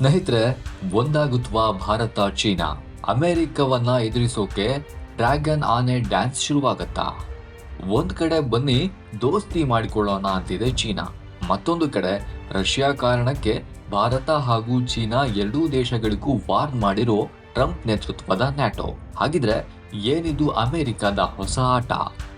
ಸ್ನೇಹಿತರೆ ಒಂದಾಗುತ್ತವಾ ಭಾರತ ಚೀನಾ. ಅಮೆರಿಕವನ್ನ ಎದುರಿಸೋಕೆ ಡ್ರ್ಯಾಗನ್ ಆನೆ ಡ್ಯಾನ್ಸ್ ಶುರುವಾಗತ್ತಾ? ಒಂದ್ ಕಡೆ ಬನ್ನಿ, ದೋಸ್ತಿ ಮಾಡಿಕೊಳ್ಳೋಣ ಅಂತಿದೆ ಚೀನಾ. ಮತ್ತೊಂದು ಕಡೆ, ರಷ್ಯಾ ಕಾರಣಕ್ಕೆ ಭಾರತ ಹಾಗೂ ಚೀನಾ ಎರಡೂ ದೇಶಗಳಿಗೂ ವಾರ್ ಮಾಡಿರೋ ಟ್ರಂಪ್ ನೇತೃತ್ವದ ನ್ಯಾಟೋ. ಹಾಗಿದ್ರೆ, ಏನಿದು ಅಮೆರಿಕದ ಹೊಸ ಆಟ?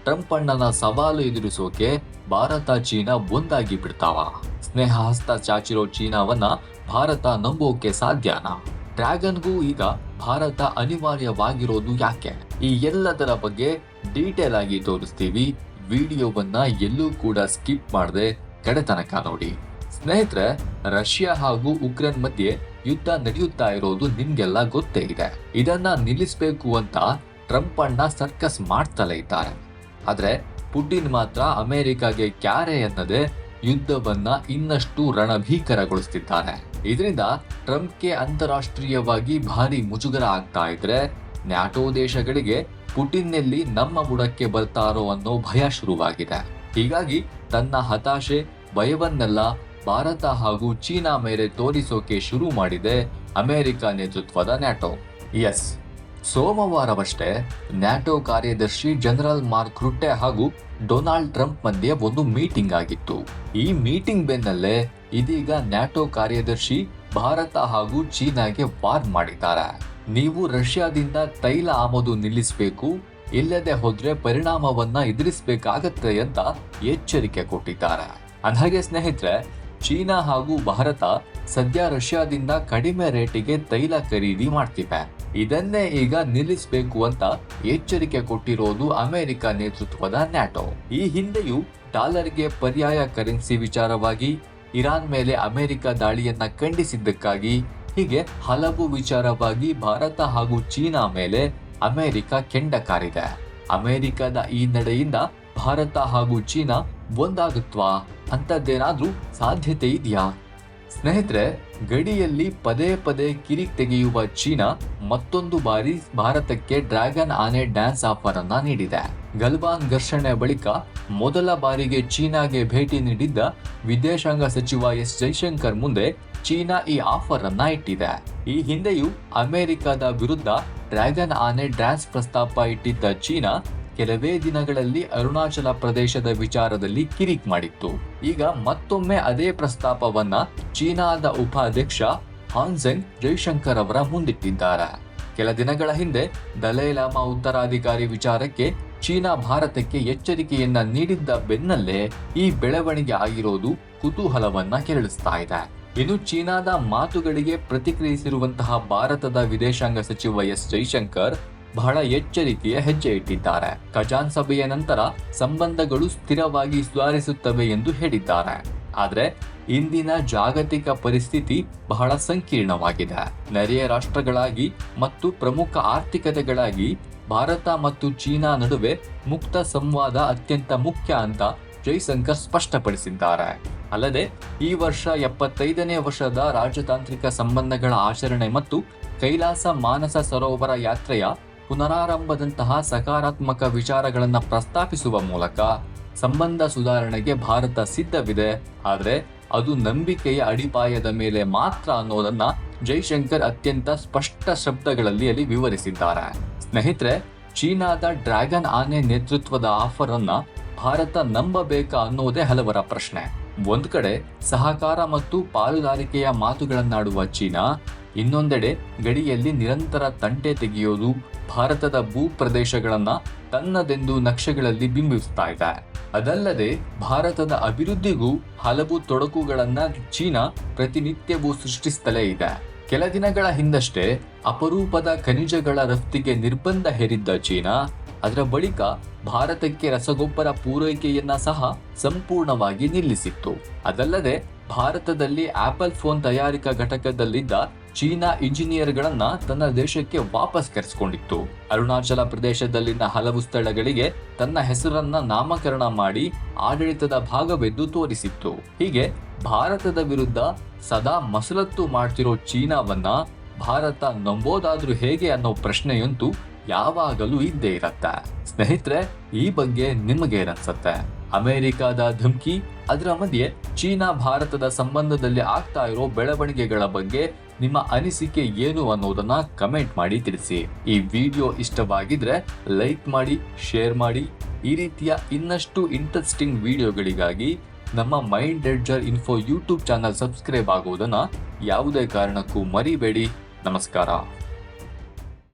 ಟ್ರಂಪ್ ಅಣ್ಣನ ಸವಾಲು ಎದುರಿಸೋಕೆ ಭಾರತ ಚೀನಾ ಒಂದಾಗಿ ಬಿಡ್ತಾವ. ಸ್ನೇಹ ಹಸ್ತ ಚಾಚಿರೋ ಚೀನಾವನ್ನ ಭಾರತ ನಂಬೋಕೆ ಸಾಧ್ಯನಾ? ಡ್ರ್ಯಾಗನ್ಗೂ ಈಗ ಭಾರತ ಅನಿವಾರ್ಯವಾಗಿರೋದು ಯಾಕೆ? ಈ ಎಲ್ಲದರ ಬಗ್ಗೆ ಡೀಟೇಲ್ ಆಗಿ ತೋರಿಸ್ತೀವಿ. ವಿಡಿಯೋವನ್ನ ಎಲ್ಲೂ ಕೂಡ ಸ್ಕಿಪ್ ಮಾಡದೆ ಕಡೆತನಕ ನೋಡಿ. ಸ್ನೇಹಿತರೆ, ರಷ್ಯಾ ಹಾಗೂ ಉಕ್ರೇನ್ ಮಧ್ಯೆ ಯುದ್ಧ ನಡೆಯುತ್ತಾ ಇರೋದು ನಿಮ್ಗೆಲ್ಲ ಗೊತ್ತೇ ಇದೆ. ಇದನ್ನ ನಿಲ್ಲಿಸಬೇಕು ಅಂತ ಟ್ರಂಪ್ ಅಣ್ಣ ಸರ್ಕಸ್ ಮಾಡ್ತಲೇ ಇದ್ದಾರೆ. ಆದ್ರೆ ಪುಟಿನ್ ಮಾತ್ರ ಅಮೆರಿಕಾಗೆ ಕ್ಯಾರೆ ಎನ್ನದೆ ಯುದ್ಧವನ್ನ ಇನ್ನಷ್ಟು ರಣಭೀಕರಗೊಳಿಸುತ್ತಿದ್ದಾರೆ ಇದರಿಂದ ಟ್ರಂಪ್ಗೆ ಅಂತಾರಾಷ್ಟ್ರೀಯವಾಗಿ ಭಾರಿ ಮುಜುಗರ ಆಗ್ತಾ ಇದ್ರೆ ನ್ಯಾಟೋ ದೇಶಗಳಿಗೆ ಪುಟಿನ್ನಲ್ಲಿ ನಮ್ಮ ಬುಡಕ್ಕೆ ಬರ್ತಾರೋ ಅನ್ನೋ ಭಯ ಶುರುವಾಗಿದೆ. ಹೀಗಾಗಿ ತನ್ನ ಹತಾಶೆ, ಭಯವನ್ನೆಲ್ಲ ಭಾರತ ಹಾಗೂ ಚೀನಾ ಮೇಲೆ ತೋರಿಸೋಕೆ ಶುರು ಮಾಡಿದೆ ಅಮೆರಿಕ ನೇತೃತ್ವದ ನ್ಯಾಟೋ. ಎಸ್. ಸೋಮವಾರವಷ್ಟೇ ನ್ಯಾಟೋ ಕಾರ್ಯದರ್ಶಿ ಜನರಲ್ ಮಾರ್ಕ್ ರುಟ್ಟೆ ಹಾಗೂ ಡೊನಾಲ್ಡ್ ಟ್ರಂಪ್ ಮಧ್ಯೆ ಒಂದು ಮೀಟಿಂಗ್ ಆಗಿತ್ತು. ಈ ಮೀಟಿಂಗ್ ಬೆನ್ನಲ್ಲೇ ಇದೀಗ ನ್ಯಾಟೋ ಕಾರ್ಯದರ್ಶಿ ಭಾರತ ಹಾಗೂ ಚೀನಾಗೆ ವಾರ್ ಮಾಡಿದ್ದಾರೆ. ನೀವು ರಷ್ಯಾದಿಂದ ತೈಲ ಆಮದು ನಿಲ್ಲಿಸಬೇಕು, ಇಲ್ಲದೆ ಹೋದ್ರೆ ಪರಿಣಾಮವನ್ನ ಎದುರಿಸಬೇಕಾಗತ್ತೆ ಅಂತ ಎಚ್ಚರಿಕೆ ಕೊಟ್ಟಿದ್ದಾರೆ. ಅಂದಾಗೆ ಸ್ನೇಹಿತರೆ, ಚೀನಾ ಹಾಗೂ ಭಾರತ ಸದ್ಯ ರಷ್ಯಾದಿಂದ ಕಡಿಮೆ ರೇಟಿಗೆ ತೈಲ ಖರೀದಿ ಮಾಡ್ತಿವೆ. ಇದನ್ನೇ ಈಗ ನಿಲ್ಲಿಸಬೇಕು ಅಂತ ಎಚ್ಚರಿಕೆ ಕೊಟ್ಟಿರೋದು ಅಮೆರಿಕ ನೇತೃತ್ವದ ನ್ಯಾಟೋ. ಈ ಹಿಂದೆಯೂ ಡಾಲರ್ಗೆ ಪರ್ಯಾಯ ಕರೆನ್ಸಿ ವಿಚಾರವಾಗಿ ಇರಾನ್ ಮೇಲೆ ಅಮೆರಿಕ ದಾಳಿಯನ್ನ ಖಂಡಿಸಿದ್ದಕ್ಕಾಗಿ ಹೀಗೆ ಹಲವು ವಿಚಾರವಾಗಿ ಭಾರತ ಹಾಗೂ ಚೀನಾ ಮೇಲೆ ಅಮೆರಿಕ ಕೆಂಡ ಕಾರಿದೆ. ಅಮೆರಿಕದ ಈ ನಡೆಯಿಂದ ಭಾರತ ಹಾಗೂ ಚೀನಾ ಒಂದಾಗುತ್ವಾ? ಅಂತದ್ದೇನಾದ್ರೂ ಸಾಧ್ಯತೆ ಇದೆಯಾ? ಸ್ನೇಹಿತರೆ ಗಡಿಯಲ್ಲಿ ಪದೇ ಪದೇ ಕಿರಿಕ್ ತೆಗೆಯುವ ಚೀನಾ ಮತ್ತೊಂದು ಬಾರಿ ಭಾರತಕ್ಕೆ ಡ್ರ್ಯಾಗನ್ ಆನೆ ಡ್ಯಾನ್ಸ್ ಆಫರ್ ಅನ್ನ ನೀಡಿದೆ. ಗಲ್ವಾನ್ ಘರ್ಷಣೆ ಬಳಿಕ ಮೊದಲ ಬಾರಿಗೆ ಚೀನಾಗೆ ಭೇಟಿ ನೀಡಿದ್ದ ವಿದೇಶಾಂಗ ಸಚಿವ ಎಸ್ ಜೈಶಂಕರ್ ಮುಂದೆ ಚೀನಾ ಈ ಆಫರ್ ಅನ್ನ ಇಟ್ಟಿದೆ. ಈ ಹಿಂದೆಯೂ ಅಮೆರಿಕದ ವಿರುದ್ಧ ಡ್ರ್ಯಾಗನ್ ಆನೆ ಡ್ಯಾನ್ಸ್ ಪ್ರಸ್ತಾಪ ಇಟ್ಟಿದ್ದ ಚೀನಾ ಕೆಲವೇ ದಿನಗಳಲ್ಲಿ ಅರುಣಾಚಲ ಪ್ರದೇಶದ ವಿಚಾರದಲ್ಲಿ ಕಿರಿಕ್ ಮಾಡಿತ್ತು. ಈಗ ಮತ್ತೊಮ್ಮೆ ಅದೇ ಪ್ರಸ್ತಾಪವನ್ನ ಚೀನಾದ ಉಪಾಧ್ಯಕ್ಷ ಹಾನ್ಸೆಂಗ್ ಜೈಶಂಕರ್ ಅವರ ಮುಂದಿಟ್ಟಿದ್ದಾರೆ. ಕೆಲ ದಿನಗಳ ಹಿಂದೆ ದಲೈ ಲಾಮಾ ಉತ್ತರಾಧಿಕಾರಿ ವಿಚಾರಕ್ಕೆ ಚೀನಾ ಭಾರತಕ್ಕೆ ಎಚ್ಚರಿಕೆಯನ್ನ ನೀಡಿದ್ದ ಬೆನ್ನಲ್ಲೇ ಈ ಬೆಳವಣಿಗೆ ಆಗಿರೋದು ಕುತೂಹಲವನ್ನ ಕೆರಳಿಸ್ತಾ ಇದೆ. ಇನ್ನು ಚೀನಾದ ಮಾತುಗಳಿಗೆ ಪ್ರತಿಕ್ರಿಯಿಸಿರುವಂತಹ ಭಾರತದ ವಿದೇಶಾಂಗ ಸಚಿವ ಎಸ್ ಜೈಶಂಕರ್ ಬಹಳ ಎಚ್ಚರಿಕೆಯ ಹೆಜ್ಜೆ ಇಟ್ಟಿದ್ದಾರೆ. ಖಜಾನ್ ಸಭೆಯ ನಂತರ ಸಂಬಂಧಗಳು ಸ್ಥಿರವಾಗಿ ಸುಧಾರಿಸುತ್ತವೆ ಎಂದು ಹೇಳಿದ್ದಾರೆ. ಆದರೆ ಇಂದಿನ ಜಾಗತಿಕ ಪರಿಸ್ಥಿತಿ ಬಹಳ ಸಂಕೀರ್ಣವಾಗಿದೆ. ನೆರೆಯ ರಾಷ್ಟ್ರಗಳಾಗಿ ಮತ್ತು ಪ್ರಮುಖ ಆರ್ಥಿಕತೆಗಳಾಗಿ ಭಾರತ ಮತ್ತು ಚೀನಾ ನಡುವೆ ಮುಕ್ತ ಸಂವಾದ ಅತ್ಯಂತ ಮುಖ್ಯ ಅಂತ ಜೈಶಂಕರ್ ಸ್ಪಷ್ಟಪಡಿಸಿದ್ದಾರೆ. ಅಲ್ಲದೆ ಈ ವರ್ಷ ಎಪ್ಪತ್ತೈದನೇ ವರ್ಷದ ರಾಜತಾಂತ್ರಿಕ ಸಂಬಂಧಗಳ ಆಚರಣೆ ಮತ್ತು ಕೈಲಾಸ ಮಾನಸ ಸರೋವರ ಯಾತ್ರೆಯ ಪುನರಾರಂಭದಂತಹ ಸಕಾರಾತ್ಮಕ ವಿಚಾರಗಳನ್ನು ಪ್ರಸ್ತಾಪಿಸುವ ಮೂಲಕ ಸಂಬಂಧ ಸುಧಾರಣೆಗೆ ಭಾರತ ಸಿದ್ಧವಿದೆ. ಆದರೆ ಅದು ನಂಬಿಕೆಯ ಅಡಿಪಾಯದ ಮೇಲೆ ಮಾತ್ರ ಅನ್ನೋದನ್ನ ಜೈಶಂಕರ್ ಅತ್ಯಂತ ಸ್ಪಷ್ಟ ಶಬ್ದಗಳಲ್ಲಿ ಅಲ್ಲಿ ವಿವರಿಸಿದ್ದಾರೆ. ಸ್ನೇಹಿತರೆ, ಚೀನಾದ ಡ್ರ್ಯಾಗನ್ ಆನೆ ನೇತೃತ್ವದ ಆಫರ್ ಅನ್ನ ಭಾರತ ನಂಬಬೇಕಾ ಅನ್ನೋದೇ ಹಲವರ ಪ್ರಶ್ನೆ. ಒಂದ್ ಕಡೆ ಸಹಕಾರ ಮತ್ತು ಪಾಲುದಾರಿಕೆಯ ಮಾತುಗಳನ್ನಾಡುವ ಚೀನಾ, ಇನ್ನೊಂದೆಡೆ ಗಡಿಯಲ್ಲಿ ನಿರಂತರ ತಂಟೆ ತೆಗೆಯೋದು ಭಾರತದ ಭೂ ಪ್ರದೇಶಗಳನ್ನ ತನ್ನದೆಂದು ನಕ್ಷೆಗಳಲ್ಲಿ ಬಿಂಬಿಸ್ತಾ ಇದೆ. ಅದಲ್ಲದೆ ಭಾರತದ ಅಭಿವೃದ್ಧಿಗೂ ಹಲವು ತೊಡಕುಗಳನ್ನ ಚೀನಾ ಪ್ರತಿನಿತ್ಯವೂ ಸೃಷ್ಟಿಸುತ್ತಲೇ ಇದೆ. ಕೆಲ ದಿನಗಳ ಹಿಂದಷ್ಟೇ ಅಪರೂಪದ ಖನಿಜಗಳ ರಫ್ತಿಗೆ ನಿರ್ಬಂಧ ಹೇರಿದ್ದ ಚೀನಾ ಅದರ ಬಳಿಕ ಭಾರತಕ್ಕೆ ರಸಗೊಬ್ಬರ ಪೂರೈಕೆಯನ್ನ ಸಹ ಸಂಪೂರ್ಣವಾಗಿ ನಿಲ್ಲಿಸಿತ್ತು. ಅದಲ್ಲದೆ, ಭಾರತದಲ್ಲಿ ಆಪಲ್ ಫೋನ್ ತಯಾರಿಕಾ ಘಟಕದಲ್ಲಿದ್ದ ಚೀನಾ ಇಂಜಿನಿಯರ್ಗಳನ್ನ ತನ್ನ ದೇಶಕ್ಕೆ ವಾಪಸ್ ಕರೆಸಿಕೊಂಡಿತ್ತು. ಅರುಣಾಚಲ ಪ್ರದೇಶದಲ್ಲಿನ ಹಲವು ಸ್ಥಳಗಳಿಗೆ ತನ್ನ ಹೆಸರನ್ನ ನಾಮಕರಣ ಮಾಡಿ ಆಡಳಿತದ ಭಾಗವೆಂದು ತೋರಿಸಿತ್ತು. ಹೀಗೆ ಭಾರತದ ವಿರುದ್ಧ ಸದಾ ಮಸಲತ್ತು ಮಾಡ್ತಿರೋ ಚೀನಾವನ್ನ ಭಾರತ ನಂಬೋದಾದ್ರೂ ಹೇಗೆ ಅನ್ನೋ ಪ್ರಶ್ನೆಯಂತೂ ಯಾವಾಗಲೂ ಇದ್ದೇ ಇರತ್ತೆ. ಸ್ನೇಹಿತರೆ, ಈ ಬಗ್ಗೆ ನಿಮಗೆ ಏನನ್ಸತ್ತೆ ಅಮೆರಿಕದ ಧಮ್ಕಿ, ಅದರ ಮಧ್ಯೆ ಚೀನಾ ಭಾರತದ ಸಂಬಂಧದಲ್ಲಿ ಆಗ್ತಾ ಇರೋ ಬೆಳವಣಿಗೆಗಳ ಬಗ್ಗೆ ನಿಮ್ಮ ಅನಿಸಿಕೆ ಏನು ಅನ್ನೋದನ್ನ ಕಮೆಂಟ್ ಮಾಡಿ ತಿಳಿಸಿ. ಈ ವಿಡಿಯೋ ಇಷ್ಟವಾಗಿದ್ರೆ ಲೈಕ್ ಮಾಡಿ, ಶೇರ್ ಮಾಡಿ. ಈ ರೀತಿಯ ಇನ್ನಷ್ಟು ಇಂಟ್ರೆಸ್ಟಿಂಗ್ ವಿಡಿಯೋಗಳಿಗಾಗಿ ನಮ್ಮ ಮೈಂಡ್ ಡೆಡ್ಜರ್ ಇನ್ಫೋ ಯೂಟ್ಯೂಬ್ ಚಾನಲ್ ಸಬ್ಸ್ಕ್ರೈಬ್ ಆಗುವುದನ್ನು ಯಾವುದೇ ಕಾರಣಕ್ಕೂ ಮರಿಬೇಡಿ. ನಮಸ್ಕಾರ.